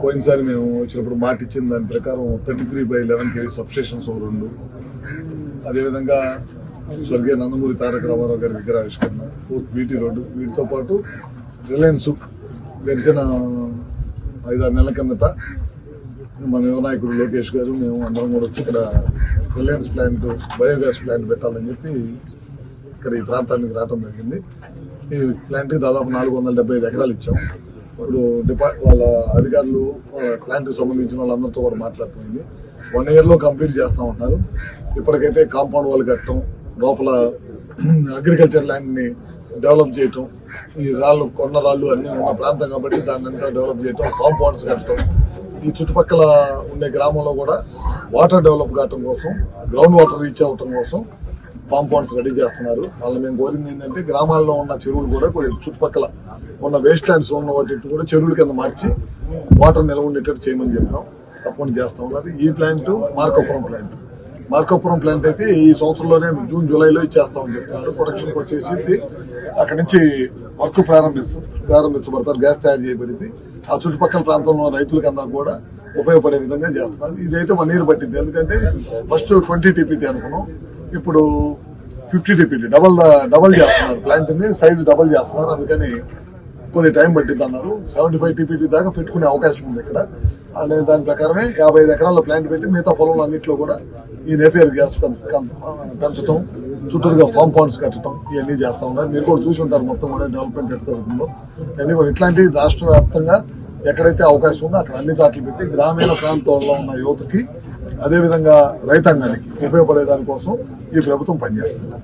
పోయినసారి మేము వచ్చినప్పుడు మాట ఇచ్చిన దాని ప్రకారం thirty three by eleven KV substations ఓ రెండు. అదేవిధంగా స్వర్గీయ నందమూరి తారక రామారావు గారి విగ్రహావిష్కరణ ఫోర్త్ బీటీ రోడ్డు. వీటితో పాటు రిలయన్స్ గడిచిన ఐదారు నెలల కిందట మన యువనాయకుడు లోకేష్ గారు మేము అందరం కూడా వచ్చి ఇక్కడ రిలయన్స్ ప్లాంట్ బయోగ్యాస్ ప్లాంట్ పెట్టాలని చెప్పి ఇక్కడ ఈ ప్రాంతానికి రావడం జరిగింది. ఈ ప్లాంట్కి దాదాపు నాలుగు వందల డెబ్బై ఐదు ఎకరాలు ఇచ్చాము ఇప్పుడు డిపార్ట్ వాళ్ళ అధికారులు వాళ్ళ ప్లాంట్కి సంబంధించిన వాళ్ళందరితో కూడా మాట్లాడుతుంది వన్ ఇయర్లో కంప్లీట్ చేస్తూ ఉంటారు ఇప్పటికైతే కాంపౌండ్ వాళ్ళు కట్టడం లోపల అగ్రికల్చర్ ల్యాండ్ని డెవలప్ చేయటం ఈ రాళ్ళు కొండ రాళ్ళు అన్నీ ఉన్న ప్రాంతం కాబట్టి దాన్ని అంతా డెవలప్ చేయటం ఫామ్ పాండ్స్ కట్టడం ఈ చుట్టుపక్కల ఉండే గ్రామంలో కూడా వాటర్ డెవలప్ కావటం కోసం గ్రౌండ్ వాటర్ రీచ్ అవ్వటం కోసం కాంపౌండ్స్ రెడీ చేస్తున్నారు. వాళ్ళు మేము కోరింది ఏంటంటే గ్రామాల్లో ఉన్న చెరువులు కూడా కొద్దిగా చుట్టుపక్కల ఉన్న వేస్ట్ ల్యాండ్స్ ఉన్న వాటి కూడా చెరువుల కింద మార్చి వాటర్ నిల్వ ఉండేటట్టు చేయమని చెప్పినాం. తప్పకుండా చేస్తాం ఉన్నారు. ఈ plant Markapuram plant Markapuram plant అయితే ఈ సంవత్సరంలోనే జూన్ జూలైలో ఇచ్చేస్తామని చెప్తున్నాడు ప్రొడక్షన్కి వచ్చేసి అక్కడి నుంచి వర్క్ ప్రారంభిస్తు ప్రారంభించబడతారు. గ్యాస్ తయారు చేయబడింది. ఆ చుట్టుపక్కల ప్రాంతంలో ఉన్న రైతులకి అందరూ కూడా ఉపయోగపడే విధంగా చేస్తున్నారు. ఇదైతే వన్ ఇయర్ పట్టింది. ఎందుకంటే ఫస్ట్ ట్వంటీ టీపీటీ అనుకున్నాం. ఇప్పుడు ఫిఫ్టీ డిపిటీ డబల్ డబల్ చేస్తున్నారు. ప్లాంట్ని సైజు డబల్ చేస్తున్నారు. అందుకని కొద్ది టైం పట్టింది అన్నారు సెవెంటీ ఫైవ్ టీపీటీ దాకా పెట్టుకునే అవకాశం ఉంది ఇక్కడ. అనే దాని ప్రకారమే యాభై ఐదు ఎకరాల ప్లాంట్ పెట్టి మిగతా పొలంలో అన్నింటిలో కూడా ఈ నేపియర్ గ్యాస్ పెంచడం చుట్టూరుగా ఫామ్ పాండ్స్ కట్టడం ఇవన్నీ చేస్తా ఉన్నారు. మీరు కూడా చూసి ఉంటారు మొత్తం కూడా డెవలప్మెంట్ ఎట్లా జరుగుతుందో. ఇవన్నీ కూడా ఇట్లాంటి రాష్ట్ర వ్యాప్తంగా ఎక్కడైతే అవకాశం ఉందో అక్కడ అన్ని చాట్లు పెట్టి గ్రామీణ ప్రాంతాల్లో ఉన్న యువతకి అదేవిధంగా రైతాంగానికి ఉపయోగపడే దానికోసం ఈ ప్రభుత్వం పనిచేస్తుంది.